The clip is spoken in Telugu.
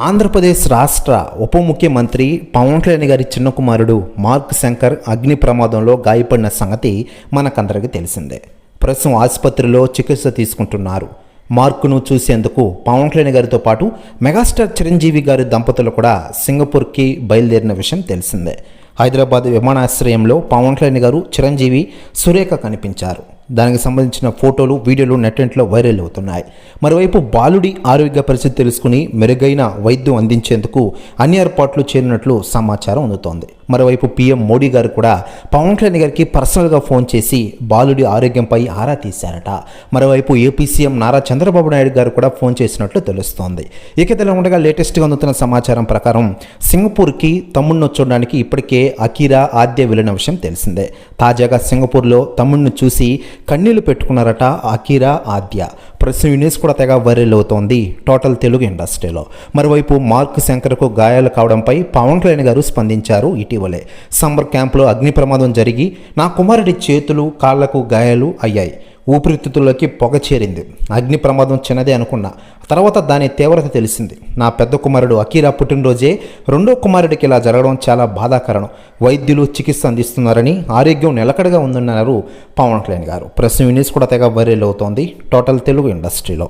ఆంధ్రప్రదేశ్ రాష్ట్ర ఉప ముఖ్యమంత్రి పవన్ కళ్యాణ్ గారి చిన్న కుమారుడు మార్క్ శంకర్ అగ్ని ప్రమాదంలో గాయపడిన సంగతి మనకందరికీ తెలిసిందే. ప్రస్తుతం ఆసుపత్రిలో చికిత్స తీసుకుంటున్నారు. మార్కును చూసేందుకు పవన్ కళ్యాణ్ గారితో పాటు మెగాస్టార్ చిరంజీవి గారి దంపతులు కూడా సింగపూర్కి బయలుదేరిన విషయం తెలిసిందే. హైదరాబాద్ విమానాశ్రయంలో పవన్ కళ్యాణ్ గారు చిరంజీవి సురేఖ కనిపించారు. దానికి సంబంధించిన ఫోటోలు వీడియోలు నెట్టెంట్లో వైరల్ అవుతున్నాయి. మరోవైపు బాలుడి ఆరోగ్య పరిస్థితి తెలుసుకుని మెరుగైన వైద్యం అందించేందుకు అన్ని ఏర్పాట్లు చేరినట్లు సమాచారం అందుతోంది. మరోవైపు పీఎం మోడీ గారు కూడా పవన్ కళ్యాణ్ గారికి పర్సనల్గా ఫోన్ చేసి బాలుడి ఆరోగ్యంపై ఆరా తీశారట. మరోవైపు ఏపీ సీఎం నారా చంద్రబాబు నాయుడు గారు కూడా ఫోన్ చేసినట్లు తెలుస్తోంది. ఇకతలో ఉండగా లేటెస్ట్గా అందుతున్న సమాచారం ప్రకారం సింగపూర్కి తమ్ముడిని చూడడానికి ఇప్పటికే అకీరా ఆద్య వెళ్ళిన విషయం తెలిసిందే. తాజాగా సింగపూర్లో తమ్ముడిని చూసి కన్నీళ్ళు పెట్టుకున్నారట అకీరా ఆద్య. ప్రస్తుతం యూనిస్ కూడా తెగ వైరల్ అవుతోంది టోటల్ తెలుగు ఇండస్ట్రీలో. మరోవైపు మార్క్ శంకర్కు గాయాలు కావడంపై పవన్ కళ్యాణ్ గారు స్పందించారు ఇటీవలే. సమ్మర్ క్యాంప్లో అగ్ని ప్రమాదం జరిగి నా కుమారుడి చేతులు కాళ్ళకు గాయాలు అయ్యాయి. ఊపిరితిత్తుల్లోకి పొగ చేరింది. అగ్ని ప్రమాదం చిన్నదే అనుకున్నా. తర్వాత దాని తీవ్రత తెలిసింది. నా పెద్ద కుమారుడు అకీరా పుట్టినరోజే రెండో కుమారుడికి ఇలా జరగడం చాలా బాధాకరం. వైద్యులు చికిత్స అందిస్తున్నారని ఆరోగ్యం నిలకడగా ఉందన్నారు పవన్ కళ్యాణ్ గారు. ప్రస్తుతం యూనిస్ కూడా తెగ వైరల్ అవుతోంది. టోటల్ తెలుగు ఇండస్ట్రీలో.